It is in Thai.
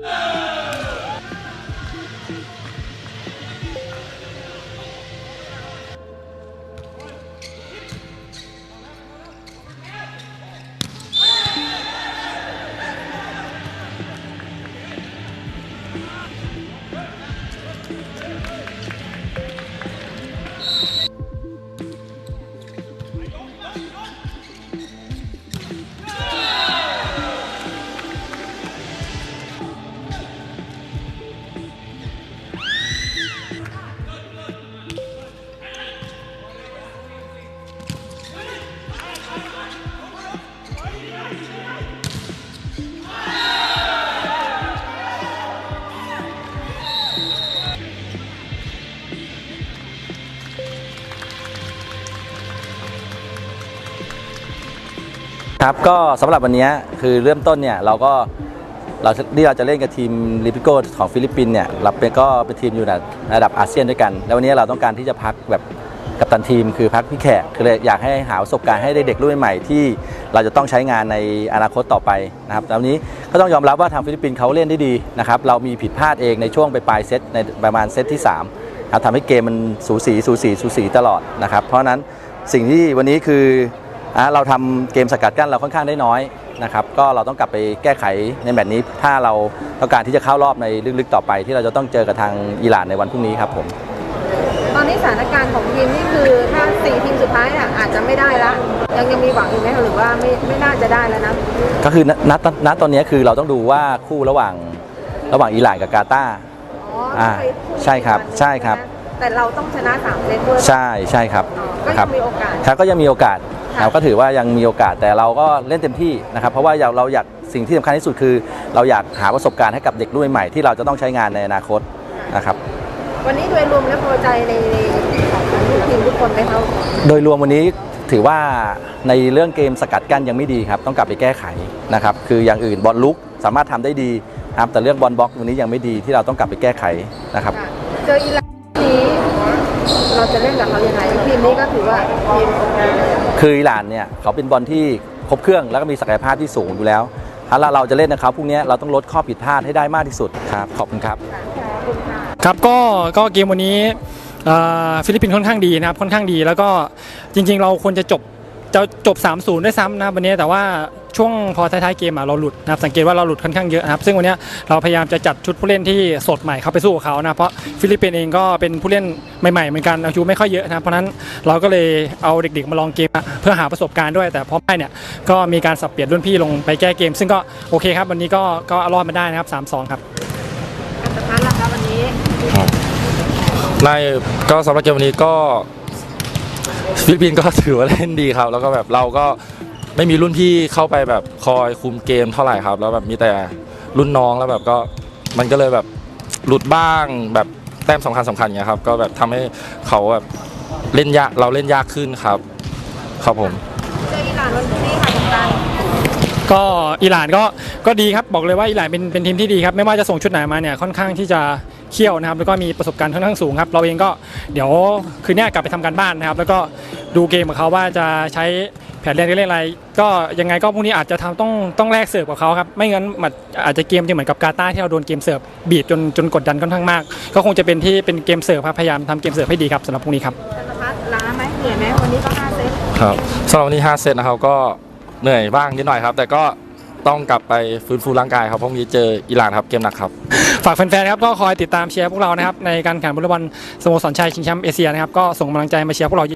Yeah! ครับก็สำหรับวันนี้คือเริ่มต้นเนี่ยเราก็เราที่เราจะเล่นกับทีมลิปิโกของฟิลิปปินเนี่ยเราเป็นก็เป็นทีมอยู่ในระดับอาเซียนด้วยกัน แล้ววันนี้เราต้องการที่จะพักแบบกับตันทีมคือพักพี่แขกคืออยากให้หาประสบการณ์ให้เด็กรุ่นใหม่ที่เราจะต้องใช้งานในอนาคตต่อไปนะครับแล้ววันนี้ก็ต้องยอมรับว่าทางฟิลิปปินส์เขาเล่นได้ดีนะครับเรามีผิดพลาดเองในช่วงไปลายเซตในประมาณเซตที่3ครับทำให้เกมมันสูสีสูสีสูสีตลอดนะครับเพราะนั้นสิ่งที่วันนี้คือ อะเราทำเกมสกัดกั้นเราค่อนข้างได้น้อยนะครับก็เราต้องกลับไปแก้ไขในแมตช์นี้ ถ้าเราต้องการที่จะเข้ารอบในลึกๆต่อไป ที่เราจะต้องเจอกับทางอิหร่านในวันพรุ่งนี้ครับผมตอนนี้สถานการณ์ของทีมนี่คือถ้าสี่ทีมสุดท้ายอะอาจจะไม่ได้ละยังยังมีหวังอยู่ไหมคะหรือว่าไม่ไม่น่าจะได้แล้วนะก็คือณณณณตอนนี้คือเราต้องดูว่าคู่ระหว่างระหว่างอิหร่านกับกาตาร์อ๋ออ่าไปพูดใช่ครับกันใช่ครับ แต่เราต้องชนะสามเซตด้วยใช่ใช่ครับอ๋อก็คยัรับงมีโอกาสครับก็ยังมีโอกาสค่ะ นะครับก็ถือว่ายังมีโอกาสแต่เราก็เล่นเต็มที่นะครับเพราะว่าเราเราอยากสิ่งที่สำคัญที่สุดคือ เราอยากหาประสบการณ์ให้กับเด็กรุ่นใหม่ที่เราจะต้องใช้งานในอนาคตนะครับวันนี้โดยรวมแล้วพอใจในในของทุกทีมทุกคนไหมคะโดยรวมวันนี้ถือว่าในเรื่องเกมสกัดกั้นยังไม่ดีครับ ต้องกลับไปแก้ไขนะครับคืออย่างอื่นบอลลุกสามารถทำได้ดีครับแต่เรื่องบอลบล็อกวันนี้ยังไม่ดีที่เราต้องกลับไปแก้ไขนะครับค่ะเจออิหร่านนี้เราจะเล่นกับเขายังไงทีม นี้ก็ถือว่าทีมโอเคเลยอะคืออิหร่านเนี่ยเขาเป็นบอลที่ครบเครื่องแล้วก็มีศักยภาพที่สูงอยู่แล้วถ้าเราจะเล่นนะครับพรุ่งนี้เราต้องลดข้อผิดพลาดให้ได้มากที่สุดครับขอบคุณครับค่ะขอบคุณค่ะครับก็ก็เกมวันนี้เอ่อฟิลิปปินส์ค่อนข้างดีนะครับค่อนข้างดีแล้วก็จริง ๆ เราควรจะจบ จะจบ 3-0 ด้วยซ้ำนะครับวันนี้แต่ว่าช่วงพอท้ายๆเกมอะเราหลุดนะครับสังเกตว่าเราหลุดค่อนข้างเยอะนะครับซึ่งวันนี้เราพยายามจะจัดชุดผู้เล่นที่สดใหม่เข้าไปสู้กับเขานะเพราะฟิลิปปินส์เองก็เป็นผู้เล่นใหม่ๆเหมือนกันอายุไม่ค่อยเยอะนะครับเพราะฉะนั้นเราก็เลยเอาเด็กๆมาลองเกมอะเพื่อหาประสบการณ์ด้วย แต่พอไม่เนี่ยก็มีการสับเปลี่ยนรุ่นพี่ลงไปแก้เกม ซึ่งก็โอเคครับวันนี้ก็ก็รอดมาได้นะครับ3-2 ครับสถานละคะวันนี้ในก็สำหรับเกมวันนี้ก็ ฟิลิปปินส์ก็ถือว่าเล่นดีครับ แล้วก็แบบเราก็ไม่มีรุ่นพี่เข้าไปแบบคอยคุมเกมเท่าไหร่ครับ แล้วแบบมีแต่รุ่นน้องแล้วแบบก็มันก็เลยแบบหลุดบ้างแบบแต้มสำคัญสำคัญอย่างเงี้ยครับ ก็แบบทำให้เขาแบบเล่นยากเราเล่นยากขึ้นครับ ครับผม เจออิหร่านวันพรุ่งนี้ค่ะสงกรานต์ก็อิหร่านก็ก็ดีครับบอกเลยว่าอิหร่านเป็นเป็นทีมที่ดีครับไม่ว่าจะส่งชุดไหนมาเนี่ยค่อนข้างที่จะ เขี้ยวนะครับแล้วก็มีประสบการณ์ค่อนข้างสูงครับเราเองก็เดี๋ยวคืนนี้กลับไปทำการบ้านนะครับ แล้วก็ดูเกมกับเขาว่าจะใช้แผนเรียนเล่นอะไร ก็ยังไงก็พรุ่งนี้อาจจะทำต้องต้องแลกเสิร์ฟกับเขาครับไม่งั้นมันอาจจะเกมจะเหมือนกับกาตาร์ที่เราโดนเกมเสิร์ฟบีบจนจนกดดันค่อนข้างมาก ก็คงจะเป็นที่เป็นเกมเสิร์ฟครับพยายามทำเกมเสิร์ฟให้ดีครับสำหรับพรุ่งนี้ครับจันทพัฒน์ล้าไหมเหนื่อยไหมวันนี้ก็ห้าเซตครับสำหรับวันนี้5เซตนะครับก็เหนื่อยบ้างนิดหน่อยครับ แต่ก็ ต้องกลับไปฟื้นฟูร่างกายครับเพราะวันนี้เจออิหร่านครับเกมหนักครับ ฝากแฟนๆครับก็คอยติดตามเชียร์พวกเรานะครับในการแข่งบอลบอลสโมสรชัยชิงแชมป์เอเชียนะครับก็ส่งกำลังใจมาเชียร์พวกเรา